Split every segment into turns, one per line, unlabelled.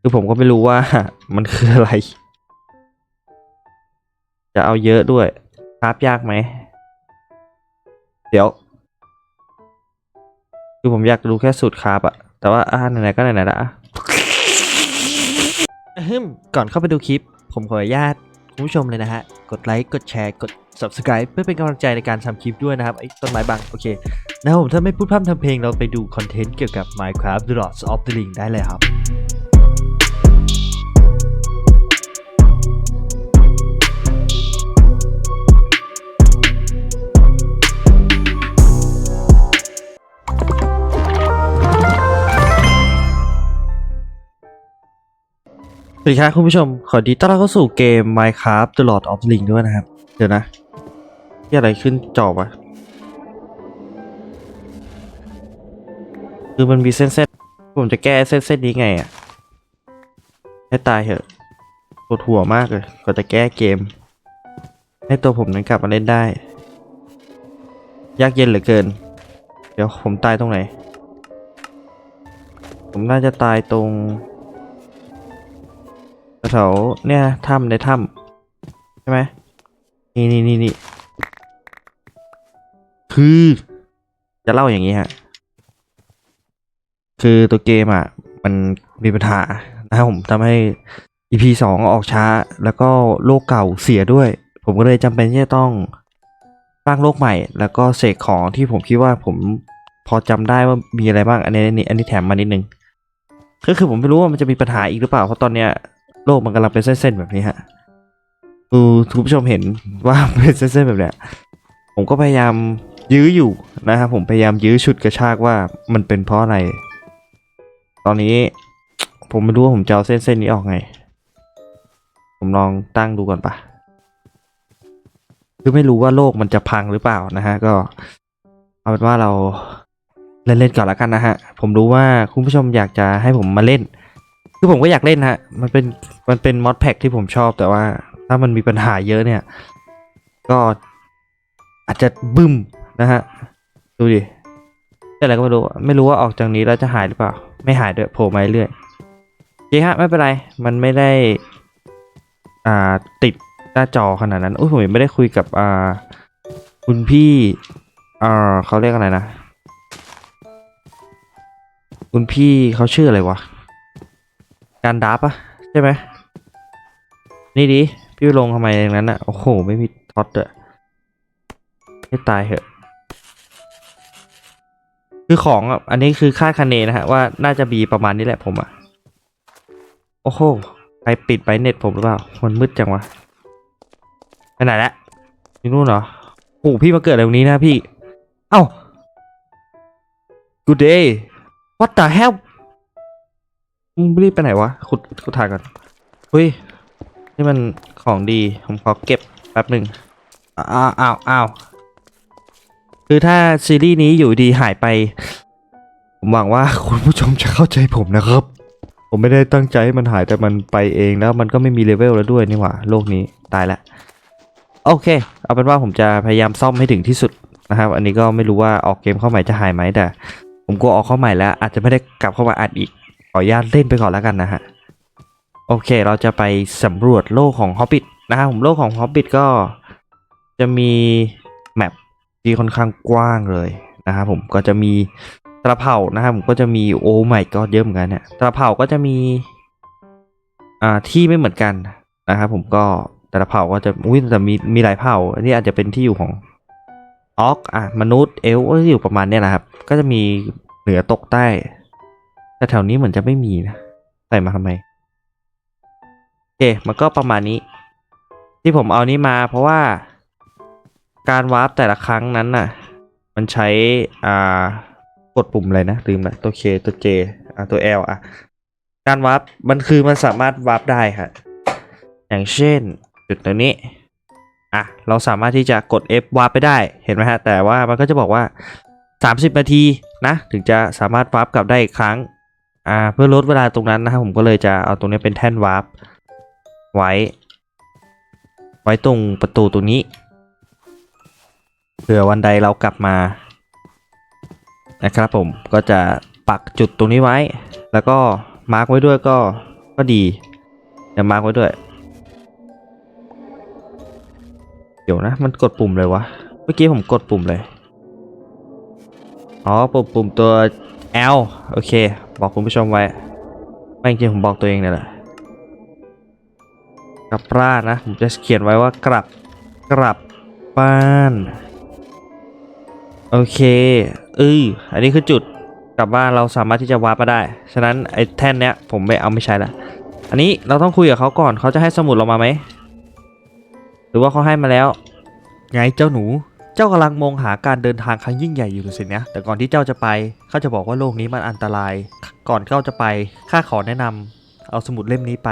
คือผมก็ไม่รู้ว่ามันคืออะไร จะเอาเยอะด้วยคราฟยากไหม เดี๋ยว คือผมอยากรู้แค่สูตรคราฟอะแต่ว่าอ่าไหนๆก็ไหนๆละฮึมก่อนเข้าไปดูคลิป ผมขออนุญาตคุณผู้ชมเลยนะฮะ กดไลค์ กดแชร์ กด subscribe เพื่อเป็นกำลังใจในการทำคลิปด้วยนะครับ ไอ้ต้นไม้บัง โอเค นะครับผมถ้าไม่พูดพร่ำทำเพลงเราไปดูคอนเทนต์เกี่ยวกับ Minecraft The Lords of the Ring ได้เลยครับ วัสดีครับคุณผู้ชม ขอดีต้อนรับเข้าสู่เกม Minecraft The Lord of the Ring ด้วยนะครับ เดี๋ยวนะที่อะไรขึ้นจอวะคือมันมีเส้นเส้นๆผมจะแก้เส้นเส้นๆนี้ไงอะ ให้ตายเถอะปวดหัวมากเลยก็จะแก้เกม ให้ตัวผมนั้นกลับมาเล่นได้ ยากเย็นเหลือเกิน เดี๋ยวผมตายตรงไหน ผมน่าจะตายตรง แถวเนี่ยถ้ำในถ้ำใช่ไหมนี่นี่นี่นี่คือ จะเล่าอย่างนี้ฮะ คือตัวเกมอะ มันมีปัญหานะครับผมทำให้ EP สองออกช้า แล้วก็โลกเก่าเสียด้วย ผมก็เลยจำเป็นที่จะต้องสร้างโลกใหม่ แล้วก็เสกของที่ผมคิดว่าผมพอจำได้ว่ามีอะไรบ้าง อันนี้อันนี้อันนี้แถมมานิดนึงก็คือผมไม่รู้ว่ามันจะมีปัญหาอีกหรือเปล่า เพราะตอนเนี้ย โลกมันกำลังเป็นเส้นๆแบบนี้ฮะคือคุณผู้ชมเห็นว่าเป็นเส้นๆแบบเนี้ยผมก็พยายามยื้ออยู่นะครับผมพยายามยื้อชุดกระชากว่ามันเป็นเพราะอะไร ตอนนี้ผมไม่รู้ว่าผมจะเอาเส้นเส้นนี้ออกไง ผมลองตั้งดูก่อนปะคือไม่รู้ว่าโลกมันจะพังหรือเปล่านะฮะก็เอาเป็นว่าเราเล่นๆก่อนล้วกันนะฮะ ผมรู้ว่าคุณผู้ชมอยากจะให้ผมมาเล่น คือผมก็อยากเล่นฮะ มันเป็น มันเป็นมอดแพ็กที่ผมชอบแต่ว่า ถ้ามันมีปัญหาเยอะเนี่ย ก็อาจจะบึ้มนะฮะ ดูดิอะไรก็ไม่รู้ ไม่รู้ว่าออกจากนี้แล้วจะหายหรือเปล่า ไม่หายด้วยโผล่มาเรื่อยโอเคฮะ ไม่เป็นไร มันไม่ได้ อ่า ติดหน้าจอขนาดนั้นอุ้ยผมยังไม่ได้คุยกับ อ่า คุณพี่ อ่าเขาเรียกอะไรนะ คุณพี่เขาชื่ออะไรวะ การดับอะใช่ไหมนี่ดิพี่ลงทำไมอย่างนั้นอะโอ้โห ไม่มีท็อตอะให้ตายเหอะ คือของอะ อันนี้คือคาดคะเนนะฮะ ว่าน่าจะบีประมาณนี้แหละผมอะโอ้โหใครปิดไปเน็ตผมหรือเปล่า มันมืดจังวะไปไหนล้วอยู่นู่นเหรอโอ้พี่มาเกิดอะไรตรงนี้นะพี่ เอ้า good day what the hell รีบไปไหนวะขุดขุดถ่ายก่อนเฮ้ยนี่มันของดีผมขอเก็บแป๊บหนึ่งอ้าวอ้าวอ้าวคือถ้าซีรีส์นี้อยู่ดีหายไป ผมหวังว่าคุณผู้ชมจะเข้าใจผมนะครับ ผมไม่ได้ตั้งใจให้มันหายแต่มันไปเองแล้วมันก็ไม่มีเลเวลแล้วด้วยนี่หว่าโลกนี้ตายล้วโอเค เอาเป็นว่าผมจะพยายามซ่อมให้ถึงที่สุดนะครับ อันนี้ก็ไม่รู้ว่าออกเกมเข้าใหม่จะหายไหมแต่ ผมกลัวออกเข้าใหม่แล้ว อาจจะไม่ได้กลับเข้ามาอัดอีก ออนุญาตเล่นไปก่อนแล้วกันนะฮะ โอเคเราจะไปสำรวจโลกของ Hobbit นะครับผมโลกของ Hobbit ก็จะมีแมปที่ค่อนข้างกว้างเลยนะครับผมก็จะมีตะเผานะครับผมก็จะมีโอ้ไม่ก็เยอะเหมือนกันเนี่ยตะเผาก็จะมีอ่าที่ไม่เหมือนกันนะครับผมก็แต่ละเผ่าก็จะอุ้ยแต่มีมีหลายเผ่าอันนี้อาจจะเป็นที่อยู่ของออกอะมนุษย์เอลก็อยู่ประมาณเนี้ยนะครับ ก็จะมีเหนือตกใต้ แต่แถวนี้เหมือนจะไม่มีนะ ใส่มาทำไมโอเคมันก็ประมาณนี้ ที่ผมเอานี้มาเพราะว่าการวาร์ปแต่ละครั้งนั้นน่ะ มันใช้อ่ากดปุ่มอะไรนะลืมละตัว K ตัว J อะตัว L อะ การวาร์ปมันคือมันสามารถวาร์ปได้ค่ะอย่างเช่นจุดตรงนี้อะเราสามารถที่จะกด F วาร์ปไปได้เห็นไหมฮะ แต่ว่ามันก็จะบอกว่า 30 นาทีนะ ถึงจะสามารถวาร์ปกลับได้อีกครั้ง อ่าเพื่อลดเวลาตรงนั้นนะครับผมก็เลยจะเอาตรงนี้เป็นแท่นวาร์ปไว้ ไว้ตรงประตูตรงนี้เผื่อวันใดเรากลับมา นะครับผมก็จะปักจุดตรงนี้ไว้ แล้วก็มาร์กไว้ด้วยก็ก็ดีเดี๋ยวมาร์กไว้ด้วยเดี๋ยวนะมันกดปุ่มเลยวะเมื่อกี้ผมกดปุ่มเลยอ๋อปุ่มปุ่มตัว L โอเค บอกคุณผู้ชมไว้ ไม่จริงผมบอกตัวเองเนี่ยแหละกลับบ้านนะผมจะเขียนไว้ว่ากลับกลับบ้านโอเคเอออันนี้คือจุดกลับบ้านเราสามารถที่จะวาร์ปมาได้ ฉะนั้นไอ้แท่นเนี้ยผมไม่เอาไม่ใช้ละอันนี้เราต้องคุยกับเขาก่อนเขาจะให้สมุดเรามาไหมหรือว่าเขาให้มาแล้ว ไงเจ้าหนู เจ้ากำลังมองหาการเดินทางครั้งยิ่งใหญ่อยู่สินะ แต่ก่อนที่เจ้าจะไปข้าจะบอกว่าโลกนี้มันอันตราย ก่อนเจ้าจะไปข้าขอแนะนำเอาสมุดเล่มนี้ไป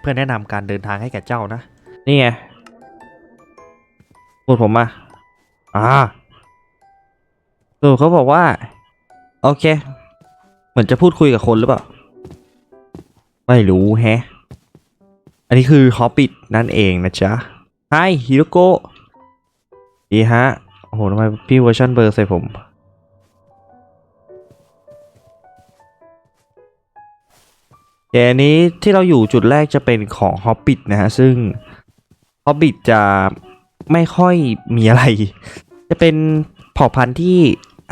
เพื่อแนะนำการเดินทางให้แก่เจ้านะ นี่ไงพูดผมมาอ่าสรุปเขาบอกว่า โอเค เหมือนจะพูดคุยกับคนหรือเปล่า ไม่รู้แฮะ อันนี้คือฮอปปิ t นั่นเองนะจ๊ะไฮฮิโรโกะ ดีฮะ โอ้โหทำไมพี่เวอร์ชันเบอร์ใส่ผม เดี๋ยวอันนี้ที่เราอยู่จุดแรกจะเป็นของฮอ b บิ t นะฮะ ซึ่งฮอ b บิ t จะไม่ค่อยมีอะไร จะเป็นเผ่าพันธุ์ที่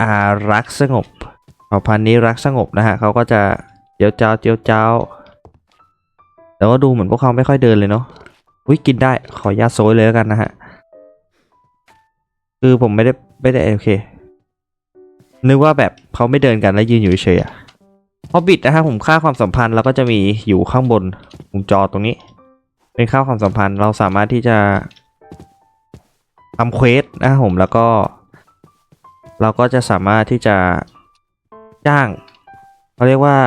อารักสงบ เผ่าพันธุ์นี้รักสงบนะฮะเขาก็จะเจียวเจ้าเจียวเจ้า แต่ว่าดูเหมือนพวกเขาไม่ค่อยเดินเลยเนาะวิกินได้ ขออนุญาโซยเลยแล้วกันนะฮะ คือผมไม่ได้ไม่ได้โอเค นึกว่าแบบเขาไม่เดินกันแล้วยืนอยู่เฉยอะฮอบบิทนะฮะผมค่าความสัมพันธ์เราก็จะมีอยู่ข้างบนมุมจอตรงนี้ เป็นค่าความสัมพันธ์เราสามารถที่จะทำเควสนะครับผมแล้วก็ เราก็จะสามารถที่จะจ้างเขาเรียกว่า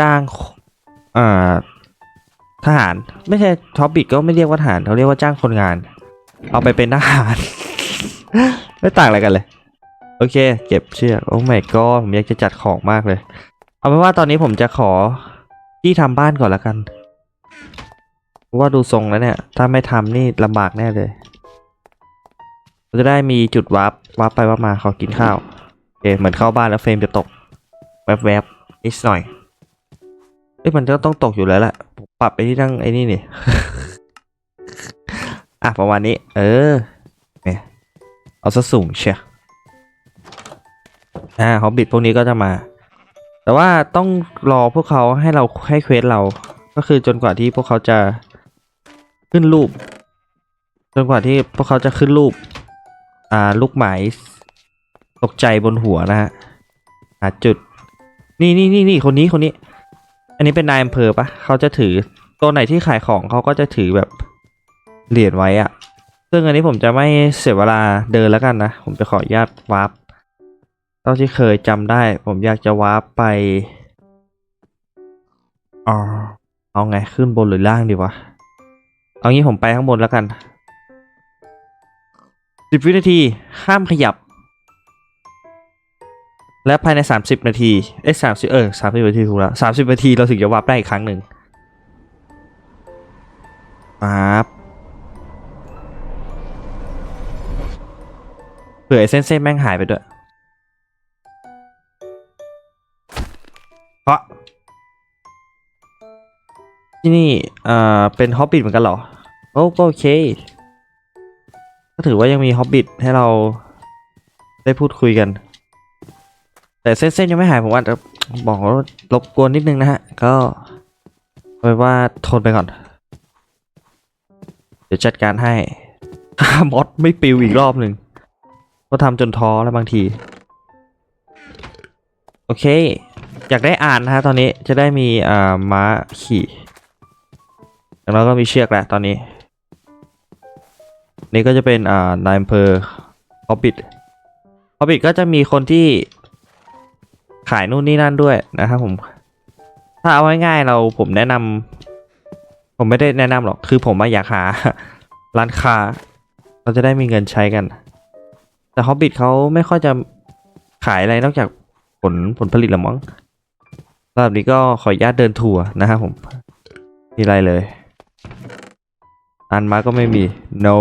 จ้างอ่าทหารไม่ใช่ท็อปบิทก็ไม่เรียกว่าทหารเขาเรียกว่าจ้างคนงาน เอาไปเป็นทหาร ไม่ต่างอะไรกันเลย โอเค เก็บเชือกโอ้ไม่ก็ผมอยากจะจัดของมากเลย เอาเป็นว่าตอนนี้ผมจะขอที่ทำบ้านก่อนละกันว่าดูทรงแล้วเนี่ย ถ้าไม่ทำนี่ลำบากแน่เลยเราจะได้มีจุดวาร์ปวาร์ปไปวาร์ปมาขอกินข้าวโอเคเหมือนเข้าบ้านแล้วเฟรมจะตก แวบๆนิดหน่อยเอ้ยมันก็ต้องตกอยู่แล้วแหละผมปรับไปที่ตั้งไอ้นี่นี่ อะประมาณนี้ เออเนี่ยเอาซะสูงเชียอ่าฮอบบิทพวกนี้ก็จะมา แต่ว่าต้องรอพวกเขาให้เราให้เควสเรา ก็คือจนกว่าที่พวกเขาจะขึ้นรูป จนกว่าที่พวกเขาจะขึ้นรูป อ่าลูกหมายตกใจบนหัวนะฮะหาจุด นี่นี่นี่นี่คนนี้คนนี้ อันนี้เป็นนายอำเภอปะเขาจะถือตัวไหนที่ขายของเขาก็จะถือแบบ เหรียญไว้อะซึ่งอันนี้ผมจะไม่เสียเวลาเดินแล้วกันนะ ผมจะขออนุญาตวาร์ปเท่าที่เคยจำได้ ผมอยากจะวาร์ปไปอ๋อเอาไงขึ้นบนหรือล่างดีวะ เอางี้ผมไปข้างบนแล้วกันสิบวินาทีห้ามขยับ และภายใน 30 นาที เอ้สามสิบเออสามสิบนาทีถูกแล้วสามสิบนาทีเราถึงจะวาร์ปได้อีกครั้งหนึ่งปั๊บ เผื่อไอ้เส้นเส้นแม่งหายไปด้วยเพราะที่นี่อ่าเป็นฮอบบิทเหมือนกันเหรอโอ้ก็โอเค ก็ถือว่ายังมีฮอบบิทให้เราได้พูดคุยกัน แต่เส้นเส้นยังไม่หายผมว่าจะบอกว่ารบกวนนิดนึงนะฮะ ก็ไว้ว่าทนไปก่อน เดี๋ยวจัดการให้ถ้ามอดไม่ปิวอีกรอบหนึ่ง ก็ทำจนท้อแล้วบางที โอเค อยากได้อ่านนะฮะตอนนี้จะได้มีอ่าม้าขี่แล้วก็มีเชือกแล้วตอนนี้ นี่ก็จะเป็นอ่านายอำเภอฮอบบิทฮอบบิทก็จะมีคนที่ขายนู่นนี่นั่นด้วยนะครับผมถ้าเอาง่ายๆเราผมแนะนำผมไม่ได้แนะนำหรอกคือผมมาอยากหาร้านค้า เราจะได้มีเงินใช้กัน แต่ฮอบบิทเขาไม่ค่อยจะขายอะไรนอกจากผลผลผลิตละมั้งสำหรับนี้ก็ขออนุญาตเดินทัวร์นะครับผมมีอะไรเลย อันมาก็ไม่มี no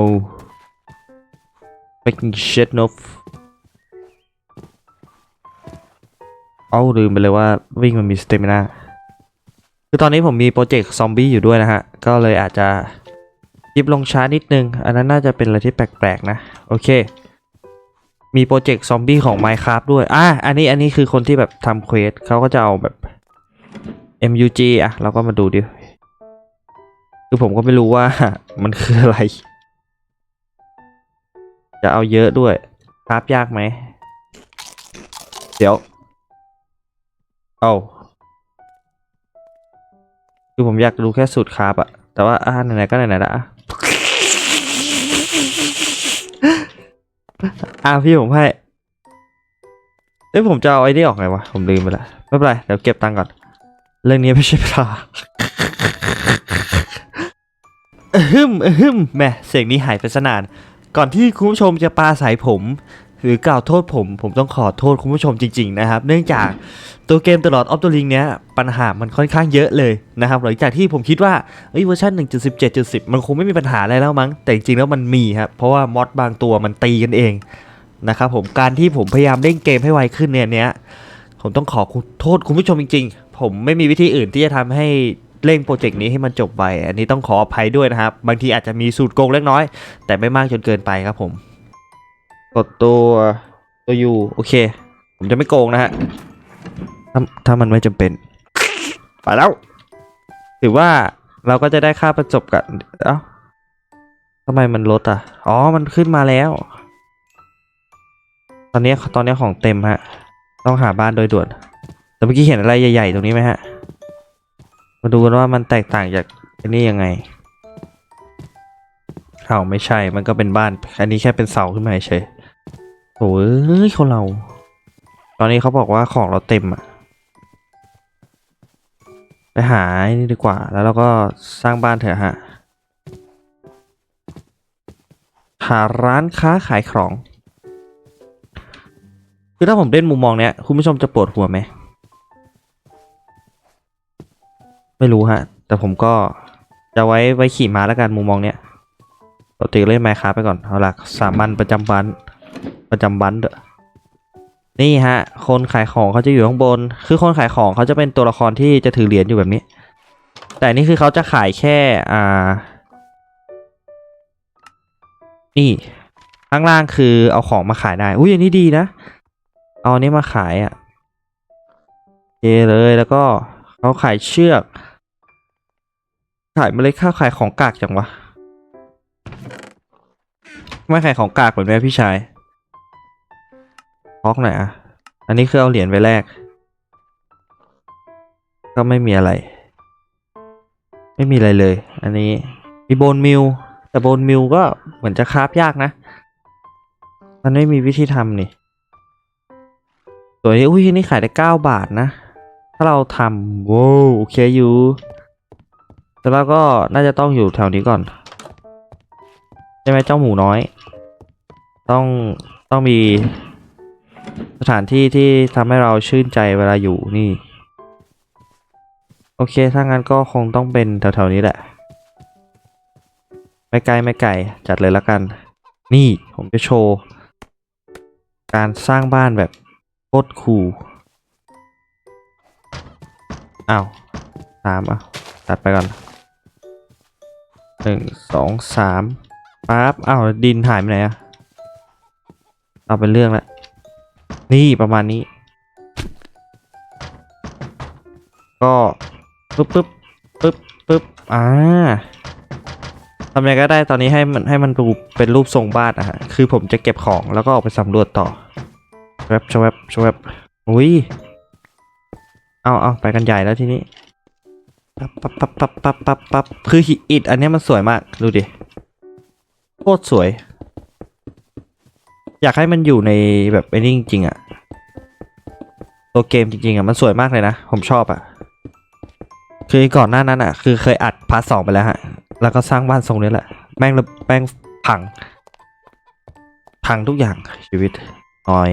making shit no เอาลืมไปเลยว่าวิ่งมันมีสเตมินาคือตอนนี้ผมมีโปรเจกต์ซอมบี้อยู่ด้วยนะฮะ ก็เลยอาจจะยิบลงช้านิดนึง อันนั้นน่าจะเป็นอะไรที่แปลกๆนะ โอเค มีโปรเจกต์ซอมบี้ของ Minecraft ด้วย อะ อันนี้อันนี้คือคนที่แบบทำเควสเขาก็จะเอาแบบ MUG อะ เราก็มาดูดิ คือผมก็ไม่รู้ว่ามันคืออะไร จะเอาเยอะด้วยคราฟยากไหม เดี๋ยว เอาคือผมอยากรู้แค่สูตรคราฟอะแต่ว่าอ่าไหนๆก็ไหนๆละ อะพี่ผมให้เอ้ยผมจะเอาไอ้นี่ออกไงวะ ผมลืมไปละไม่เป็นไร เดี๋ยวเก็บตังค์ก่อน เรื่องนี้ไม่ใช่เวลาอะฮึมอะฮึมแม่เสียงนี้หายไปสนาน ก่อนที่คุณผู้ชมจะปาใส่ผม หรือกล่าวโทษผม ผมต้องขอโทษคุณผู้ชมจริง ๆ นะครับ เนื่องจากตัวเกมตลอดออฟตัวลิงเนี้ยปัญหามันค่อนข้างเยอะเลยนะครับ หลังจากที่ผมคิดว่าเอ้ยเวอร์ชัน1.17.10 มันคงไม่มีปัญหาอะไรแล้วมั้ง แต่จริงๆแล้วมันมีครับ เพราะว่ามอดบางตัวมันตีกันเอง นะครับผมการที่ผมพยายามเล่นเกมให้ไวขึ้นเนี่ยเนี้ยผมต้องขอโทษคุณผู้ชมจริง ๆ ผมไม่มีวิธีอื่นที่จะทำให้เร่งโปรเจกต์นี้ให้มันจบไป อันนี้ต้องขออภัยด้วยนะครับ บางทีอาจจะมีสูตรโกงเล็กน้อย แต่ไม่มากจนเกินไปครับผม กดตัวตัวยูโอเค ผมจะไม่โกงนะฮะถ้าถ้ามันไม่จำเป็น ไปแล้ว ถือว่าเราก็จะได้ค่าประจบกัน เอ้าทำไมมันลดอะ อ๋อ มันขึ้นมาแล้ว ตอนนี้ตอนนี้ของเต็มฮะ ต้องหาบ้านโดยด่วน แต่เมื่อกี้เห็นอะไรใหญ่ๆตรงนี้ไหมฮะ มาดูกันว่ามันแตกต่างจากอันนี้ยังไงเอ้าไม่ใช่ มันก็เป็นบ้าน อันนี้แค่เป็นเสาขึ้นมาเฉยโอ้ยคนเรา ตอนนี้เขาบอกว่าของเราเต็มอะไปหาไอ้นี่ดีกว่า แล้วเราก็สร้างบ้านเถอะฮะ หาร้านค้าขายของ คือถ้าผมเล่นมุมมองเนี้ยคุณผู้ชมจะปวดหัวไหม ไม่รู้ฮะ แต่ผมก็จะไว้ไว้ขี่ม้าแล้วกันมุมมองเนี้ยปกติเล่นไมค์คาไปก่อน เอาล่ะสามัญประจำวันประจำวันเด้อนี่ฮะ คนขายของเขาจะอยู่ข้างบน คือคนขายของเขาจะเป็นตัวละครที่จะถือเหรียญอยู่แบบนี้ แต่นี่คือเขาจะขายแค่อ่า นี่ ข้างล่างคือเอาของมาขายได้ อุ้ยอันนี้ดีนะ เอานี้มาขายอะโอเคเลยแล้วก็เขาขายเชือก ขายเมล็ดข้าวขายของกากจังวะ ไม่ขายของกากเหมือนแม่พี่ชายพอกหน่อยอะ อันนี้คือเอาเหรียญไปแลกก็ไม่มีอะไร ไม่มีอะไรเลย อันนี้มีโบนมิลแต่โบนมิลก็เหมือนจะคราฟยากนะ มันไม่มีวิธีทำนี่ ตัวนี้อุ้ยนนี่ขายได้เก้าบาทนะ ถ้าเราทำโว้โอเคอยู่แต่เราก็น่าจะต้องอยู่แถวนี้ก่อนใช่ไหมเจ้าหมูน้อย ต้องต้องมีสถานที่ที่ทำให้เราชื่นใจเวลาอยู่นี่ โอเค ถ้างั้นก็คงต้องเป็นแถวๆนี้แหละ ไม่ไกลไม่ไกลจัดเลยละกัน นี่ผมจะโชว์ การสร้างบ้านแบบ โคตรคูลอ้าวสามอะ ตัดไปก่อนหนึ่งสองสามปั๊บอ้าวดินหายไปไหนอะเอาเป็นเรื่องละนี่ประมาณนี้ ก็ปึ๊บปึ๊บปึ๊บปึ๊บอ่าทำยังไงก็ได้ตอนนี้ให้มันให้มันดูเป็นรูปทรงบ้านอะฮะคือผมจะเก็บของแล้วก็ออกไปสำรวจต่อ ชวบชวบชวบอุ้ย เอาเอาไปกันใหญ่แล้วทีนี้ ปั๊บปั๊บปั๊บปั๊บปั๊บปั๊บปั๊บคือหิอิฐอันนี้มันสวยมาก ดูดิ โคตรสวย อยากให้มันอยู่ในแบบไอ้นี่จริงๆอะตัวเกมจริงๆอะมันสวยมากเลยนะ ผมชอบอะคือก่อนหน้านั้นอะคือเคยอัดพาร์ทสองไปแล้วฮะ แล้วก็สร้างบ้านทรงนี้แหละ แม่งระแม่งพัง พังทุกอย่างชีวิตนอย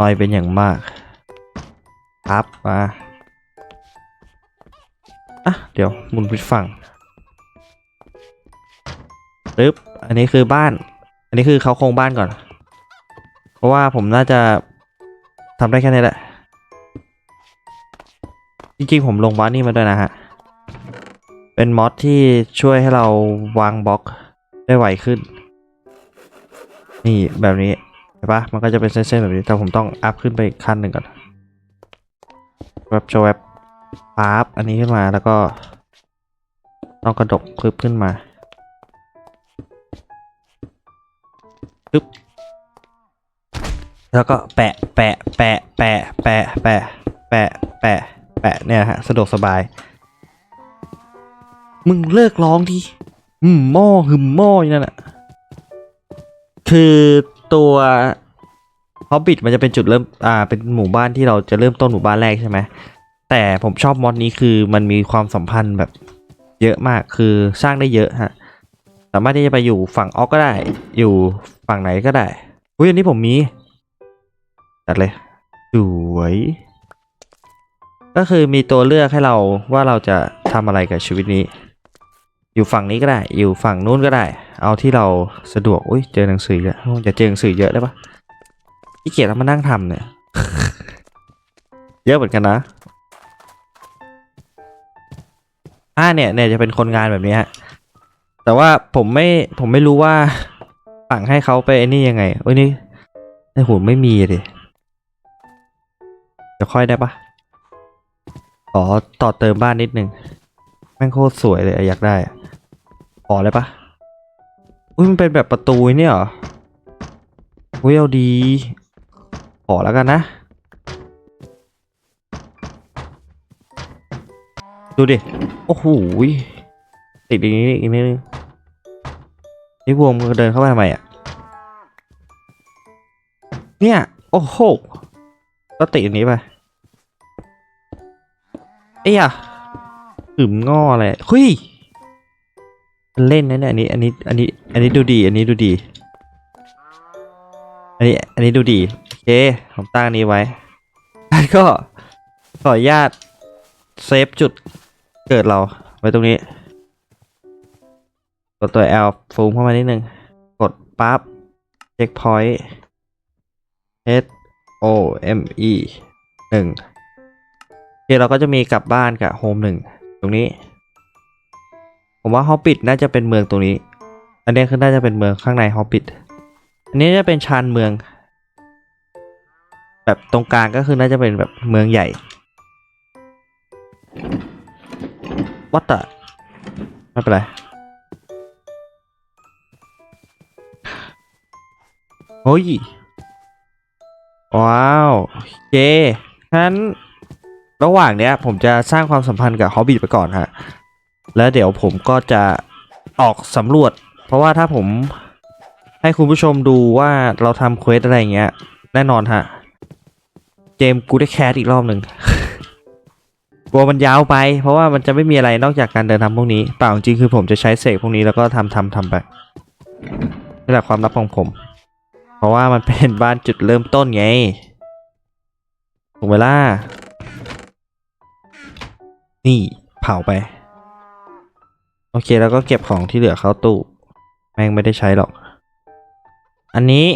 นอยเป็นอย่างมากครับมาอะเดี๋ยวหมุนไปฝั่งปึ๊บอันนี้คือบ้าน อันนี้คือเขาโครงบ้านก่อน เพราะว่าผมน่าจะทำได้แค่นี้แหละ จริงๆผมลงมอดนี่มาด้วยนะฮะ เป็นมอดที่ช่วยให้เราวางบล็อกได้ไวขึ้น นี่แบบนี้ เห็นปะมันก็จะเป็นเส้นๆแบบนี้ แต่ผมต้องอัพขึ้นไปอีกขั้นหนึ่งก่อนแวบโชว์แวบปั๊บอันนี้ขึ้นมาแล้วก็ ต้องกระดกคลิปขึ้นมาปึ๊บแล้วก็แปะแปะแปะแปะแปะแปะแปะแปะแปะเนี่ยฮะสะดวกสบาย มึงเลิกร้องทีหืมหม้อหึมหม้ออยู่นั่นแหละคือ ตัวฮอบบิ t มันจะเป็นจุดเริ่มอ่าเป็นหมู่บ้านที่เราจะเริ่มต้นหมู่บ้านแรกใช่ไหมแต่ผมชอบมอดนี้คือมันมีความสัมพันธ์แบบเยอะมากคือสร้างได้เยอะฮะสามารถที่จะไปอยู่ฝั่งออกก็ได้ อยู่ฝั่งไหนก็ได้อุ้ยอันนี้ผมมีจัดเลยสวยก็คือมีตัวเลือกให้เราว่าเราจะทำอะไรกับชีวิตนี้ อยู่ฝั่งนี้ก็ได้ อยู่ฝั่งนู้นก็ได้ เอาที่เราสะดวกอุ้ยเจอหนังสือเยอะจะเจอหนังสือเยอะได้ปะขี้เกียจแล้วมานั่งทำเนี่ย เยอะเหมือนกันนะอ่าเนี่ยเนี่ยจะเป็นคนงานแบบนี้ฮะแต่ว่าผมไม่ผมไม่รู้ว่าสั่งให้เขาไปไอ้นี่ยังไงโอ้ยนี่ในหูไม่มีเดี๋ยวค่อยได้ปะขอต่อเติมบ้านนิดนึงแม่งโคตรสวยเลยอยากได้ขอเลยปะ อุ้ยมันเป็นแบบประตูเนี่ยเหรออุ้ยเอาดี ขอแล้วกันนะ ดูดิ โอ้โหติดอีกนิดอีกนิดนึงนี่วงมือเดินเข้าไปทำไมอะ เนี่ย โอ้โหก็ติดอันนี้ไปเอ้ยอะหึมง้ออะไรเฮ้ยเล่นนะเนี่ยอันนี้ อันนี้ อันนี้ อันนี้ดูดี อันนี้ดูดี อันนี้ อันนี้ดูดี โอเค ผมตั้งนนี้ไว้ แล้วก็ขออนุญาตเซฟจุดเกิดเราไว้ตรงนี้ กดตัว L ฟูมเข้ามานิดนึง กดปั๊บเช็คพอยต์ H O M E หนึ่งโอเคเราก็จะมีกลับบ้านกับโฮมหนึ่งตรงนี้ ผมว่าฮอปปิดน่าจะเป็นเมืองตรงนี้ อันนี้คือน่าจะเป็นเมืองข้างในฮอปปิดอันนี้จะเป็นชานเมือง แบบตรงกลางก็คือน่าจะเป็นแบบเมืองใหญ่วัดอะไม่เป็นไรโอ้ย ว้าวเคงั้นระหว่างเนี้ยผมจะสร้างความสัมพันธ์กับฮอบบิทไปก่อนฮะ แล้วเดี๋ยวผมก็จะออกสำรวจ เพราะว่าถ้าผมให้คุณผู้ชมดูว่าเราทำเควสอะไรอย่างเงี้ย แน่นอนฮะ เกมกูได้แคสอีกรอบหนึ่งกลัวมันยาวไป เพราะว่ามันจะไม่มีอะไรนอกจากการเดินทำพวกนี้เปล่าจริงคือผมจะใช้เสกพวกนี้แล้วก็ทำทำทำไปนี่แหละความลับของผม เพราะว่ามันเป็นบ้านจุดเริ่มต้นไงถูกไหมล่ะนี่เผาไป โอเคแล้วก็เก็บของที่เหลือเข้าตู้ แม่งไม่ได้ใช้หรอก อันนี้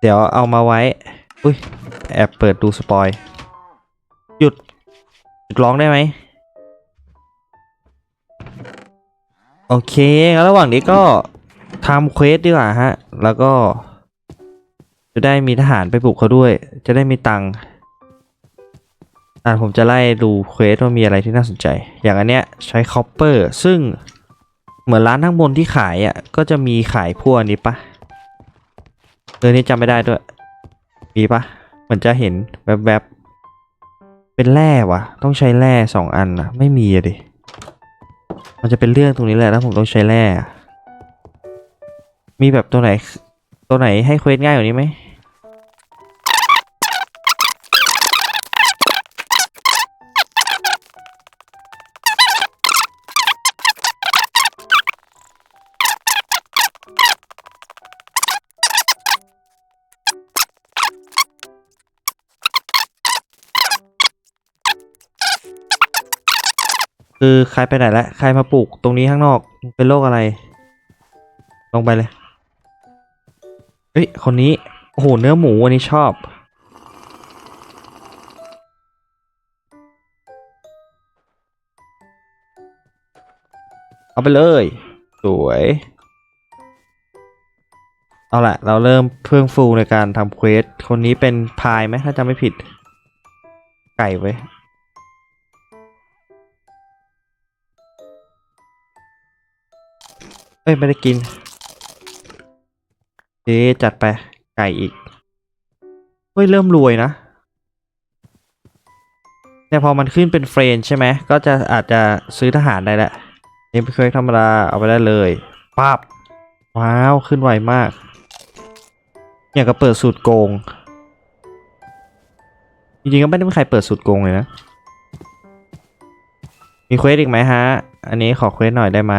เดี๋ยวเอามาไว้ อุ้ย แอบเปิดดูสปอย หยุด หยุดร้องได้ไหม โอเคงั้นระหว่างนี้ก็ทำเควสดีกว่าฮะ แล้วก็ จะได้มีทหารไปบุกเขาด้วย จะได้มีตังค์อ่าผมจะไล่ดูเควสว่ามีอะไรที่น่าสนใจ อย่างอันเนี้ยใช้คอปเปอร์ ซึ่ง เหมือนร้านข้างบนที่ขายอะ ก็จะมีขายพวกนี้ปะเออนี่จำไม่ได้ด้วย มีปะเหมือนจะเห็นแวบๆ เป็นแร่วะต้องใช้แร่สองอันนะไม่มีอะดิ มันจะเป็นเรื่องตรงนี้แหละถ้าผมต้องใช้แร่ มีแบบตัวไหน ตัวไหนให้เควสง่ายกว่านี้ไหม คือใครไปไหนแล้วใครมาปลูกตรงนี้ข้างนอกเป็นโรคอะไร ลงไปเลยเฮ้ยคนนี้โอ้โหเนื้อหมูอันนี้ชอบ เอาไปเลย สวย เอาละเราเริ่มเพิ่งฟูในการทำเควส คนนี้เป็นพายไหมถ้าจำไม่ผิด ไก่ไว้ อ้ยไม่ได้กินเจ๊จัดไปไก่อีกเฮ้ยเริ่มรวยนะเนี่ยพอมันขึ้นเป็นเฟรนใช่ไหมก็จะอาจจะซื้อทหารได้แหละนี่ไม่เคยธรรมดาเอาไปได้เลยปั๊บว้าวขึ้นไวมากอย่างกับเปิดสูตรโกง จริงๆก็ไม่ได้มีใครเปิดสูตรโกงเลยนะ มีเควสอีกไหมฮะ อันนี้ขอเควสหน่อยได้ไหม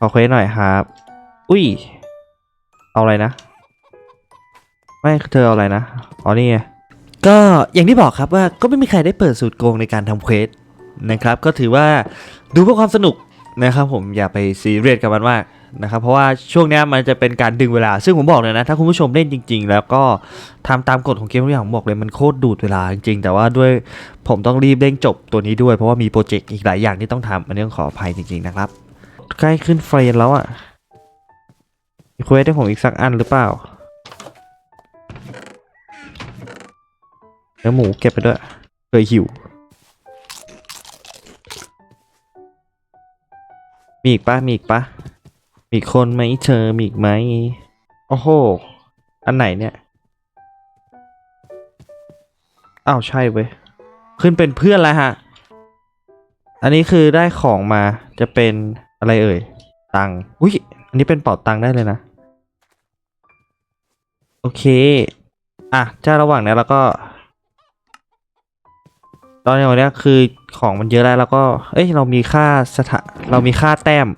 ขอเควสหน่อยครับ อุ้ย เอาอะไรนะ ไม่เธอเอาอะไรนะ อ๋อนี่ไง ก็อย่างที่บอกครับว่าก็ไม่มีใครได้เปิดสูตรโกงในการทำเควสนะครับ ก็ถือว่าดูเพื่อความสนุกนะครับผมอย่าไปซีเรียสกับมันมากนะครับเพราะว่าช่วงนี้มันจะเป็นการดึงเวลา ซึ่งผมบอกเลยนะ ถ้าคุณผู้ชมเล่นจริง ๆ แล้วก็ทำตามกฎของเกมทุกอย่างผมบอกเลยมันโคตรดูดเวลาจริง ๆ แต่ว่าด้วยผมต้องรีบเร่งจบตัวนี้ด้วยเพราะว่ามีโปรเจกต์อีกหลายอย่างที่ต้องทำอันนี้ต้องขออภัยจริง ๆ นะครับ ใกล้ขึ้นเฟรนแล้วอะมีเควสให้ผมอีกสักอันหรือเปล่าเนื้อหมูเก็บไปด้วยเคยหิว มีอีกปะมีอีกปะมีอีกคนไหมเธอมีอีกไหมโอ้โห อันไหนเนี่ย อ้าวใช่เว้ย ขึ้นเป็นเพื่อนแล้วฮะ อันนี้คือได้ของมาจะเป็น อะไรเอ่ย ตังอุ้ย อันนี้เป็นเป๋าตังได้เลยนะ โอเค อะจ้าระหว่างนี้เราก็ ตอนนี้วันนี้คือของมันเยอะแล้วแล้วก็ เอ้ย เรามีค่าสถาเรามีค่าแต้ม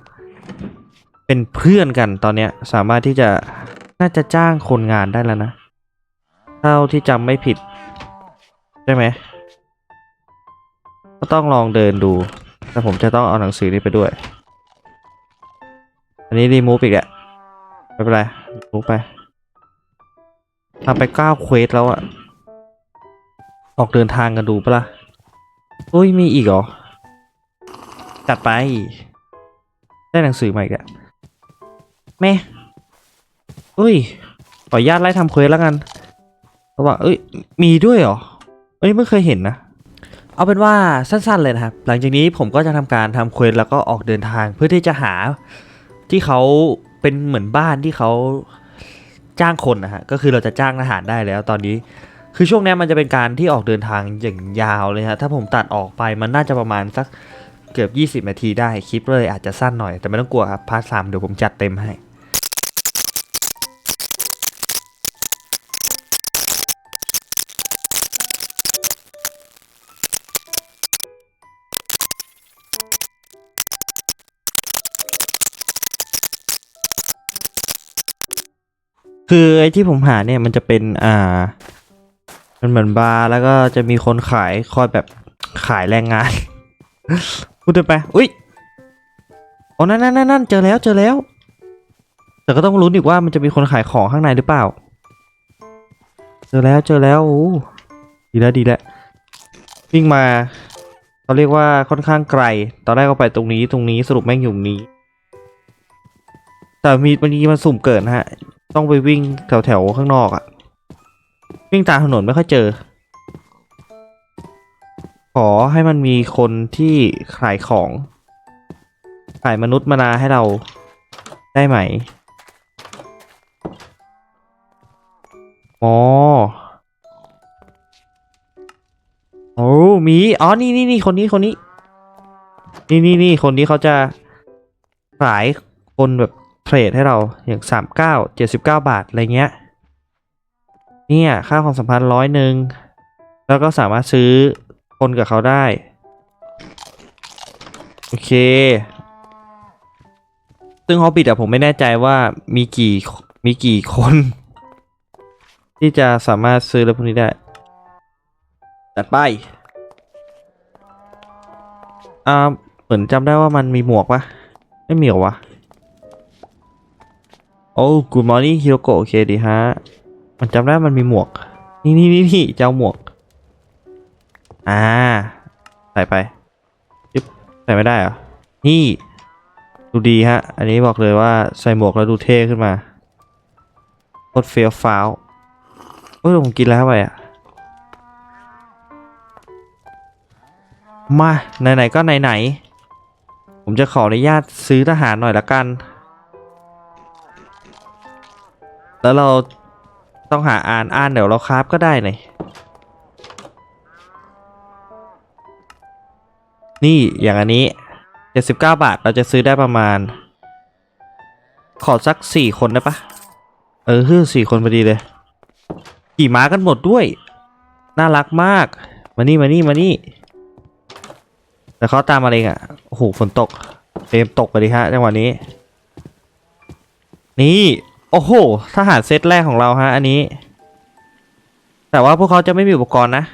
เป็นเพื่อนกันตอนเนี้ย สามารถที่จะ น่าจะจ้างคนงานได้แล้วนะ เท่าที่จำไม่ผิด ใช่ไหม ก็ต้องลองเดินดู แต่ผมจะต้องเอาหนังสือนี้ไปด้วย อันนี้รีมูฟอีกอะไม่เป็นไรมูฟไปทำไปเก้าเควสแล้วอะออกเดินทางกันดูปะล่ะโอ้ยมีอีกเหรอ จัดไป ได้หนังสือมาอีกอะแม่อุ้ย ขออนุญาตไล่ทำเควสแล้วกันระหว่างเอ้ย มีด้วยเหรอเอ้ยไม่เคยเห็นนะ เอาเป็นว่าสั้นๆเลยนะครับ หลังจากนี้ผมก็จะทำการทำเควสแล้วก็ออกเดินทางเพื่อที่จะหา ที่เขาเป็นเหมือนบ้านที่เขาจ้างคนนะฮะก็คือเราจะจ้างทหารได้แล้วตอนนี้ คือช่วงนี้มันจะเป็นการที่ออกเดินทางอย่างยาวเลยฮะถ้าผมตัดออกไปมันน่าจะประมาณสักเกือบ 20 นาทีได้คลิปเลยอาจจะสั้นหน่อยแต่ไม่ต้องกลัวครับพาร์ทสามเดี๋ยวผมจัดเต็มให้ คือไอ้ที่ผมหาเนี่ยมันจะเป็นอ่า มันเหมือนบาร์แล้วก็จะมีคนขายคอยแบบขายแรงงาน พูดไป อุ้ยโอ้นั่นนั่นนั่นนั่นเจอแล้วเจอแล้ว แต่ก็ต้องรู้อีกว่ามันจะมีคนขายของข้างในหรือเปล่า เจอแล้วเจอแล้วโอ้ดีแล้วดีแล้ววิ่งมาเขาเรียกว่าค่อนข้างไกล ตอนแรกก็ไปตรงนี้ตรงนี้สรุปแม่งอยู่นี้ แต่มีวันนี้มันสุ่มเกิดฮะ ต้องไปวิ่งแถวแถวข้างนอกอะวิ่งตามถนนไม่ค่อยเจอ ขอให้มันมีคนที่ขายของ ขายมนุษย์มานาให้เราได้ไหมอ๋อโอ้มีอ๋อนี่นี่นี่คนนี้คนนี้ นี่นี่นี่คนนี้เขาจะขายคนแบบ เทรดให้เราอย่างสามเก้าเจ็ดสิบเก้าบาท อะไรเงี้ย เนี่ยค่าความสัมพันธ์ร้อยหนึ่งแล้วก็สามารถซื้อคนกับเขาได้ โอเค ซึ่งฮอบบิทอะผมไม่แน่ใจว่ามีกี่มีกี่คน ที่จะสามารถซื้อรถพวกนี้ได้จัดไปอ่าเหมือนจำได้ว่ามันมีหมวกปะไม่มีหรอวะ โอ้ good morning ฮิโรโกะโอเคดีฮะ มันจำได้มันมีหมวก นี่นี่นี่นี่เจ้าหมวก อ่า ใส่ไปยึบใส่ไม่ได้เหรอ นี่ ดูดีฮะ อันนี้บอกเลยว่าใส่หมวกแล้วดูเท่ขึ้นมาโคตรเฟี้ยวฟ้าวเอ้ยผมกินแล้วไปอะ มา ไหนๆก็ไหนๆผมจะขออนุญาตซื้อทหารหน่อยละกัน แล้วเราต้องหาอ่านอ่านเดี๋ยวเราคราฟก็ได้เลยนี่อย่างอันนี้ 79 บาทเราจะซื้อได้ประมาณ ขอสัก 4 คนได้ปะเออคือสี่คนพอดีเลย ขี่ม้ากันหมดด้วย น่ารักมาก มานี่มานี่มานี่แต่เขาตามมาเองอะโอ้โหฝนตกเตมตกไปดิฮะจังหวะนี้ นี่ โอ้โหทหารเซตแรกของเราฮะ อันนี้ แต่ว่าพวกเขาจะไม่มีอุปกรณ์นะ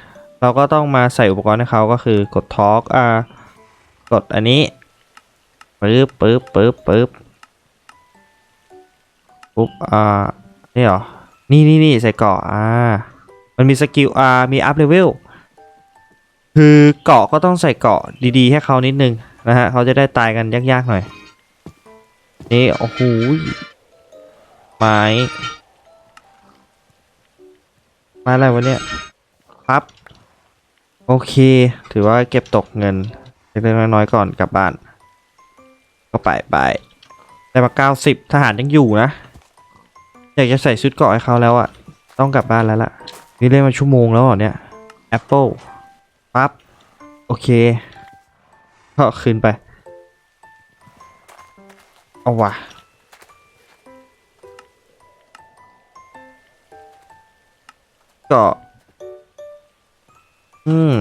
เราก็ต้องมาใส่อุปกรณ์ให้เขาก็คือกดทอล์กอ่ากดอันนี้ปึ๊บปึ๊บปึ๊บปึ๊บปุ๊บอ่านี่เหรอ นี่นี่นี่ใส่เกาะอ่า มันมีสกิลอ่ามีอัพเลเวลคือเกาะก็ต้องใส่เกาะดีๆ ให้เขานิดนึงนะฮะเขาจะได้ตายกันยากๆหน่อย นี่โอ้โห ไม้ไม้อะไรวะเนี่ยครับ โอเค ถือว่าเก็บตกเงินเล็กๆน้อยๆก่อนกลับบ้าน ก็ไปไปได้มา90ทหารยังอยู่นะ อยากจะใส่ชุดเกาะให้เขาแล้วอะต้องกลับบ้านแล้วล่ะ นี่เล่นมาชั่วโมงแล้วเหรอเนี่ย Apple ปั๊บ โอเค ก็คืนไป เอาว่ะ ก็อืม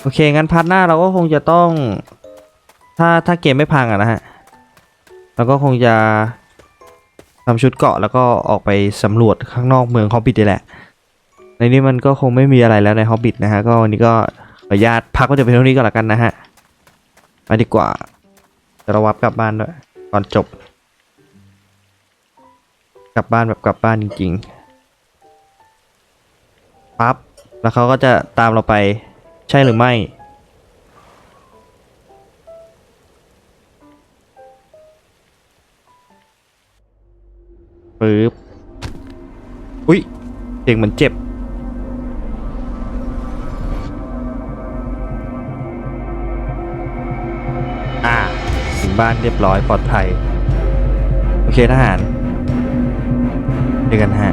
โอเค งั้นพาร์ทหน้าเราก็คงจะต้อง ถ้าถ้าเกมไม่พังอะนะฮะ เราก็คงจะทำชุดเกาะแล้วก็ออกไปสำรวจข้างนอกเมืองฮอบบิทนี่แหละ ในนี้มันก็คงไม่มีอะไรแล้วในฮอบบิทนะฮะ ก็วันนี้ก็ขออนุญาตพักก็จะเป็นเท่านี้ก็แล้วกันนะฮะไปดีกว่าจะระวับกลับบ้านด้วยก่อนจบ กลับบ้านแบบกลับบ้านจริง ๆ ปั๊บแล้วเขาก็จะตามเราไปใช่หรือไม่ ปึ๊บ อุ้ยเสียงเหมือนเจ็บ อ่า ถึงบ้านเรียบร้อยปลอดภัย โอเคทหาร เจอกันฮะ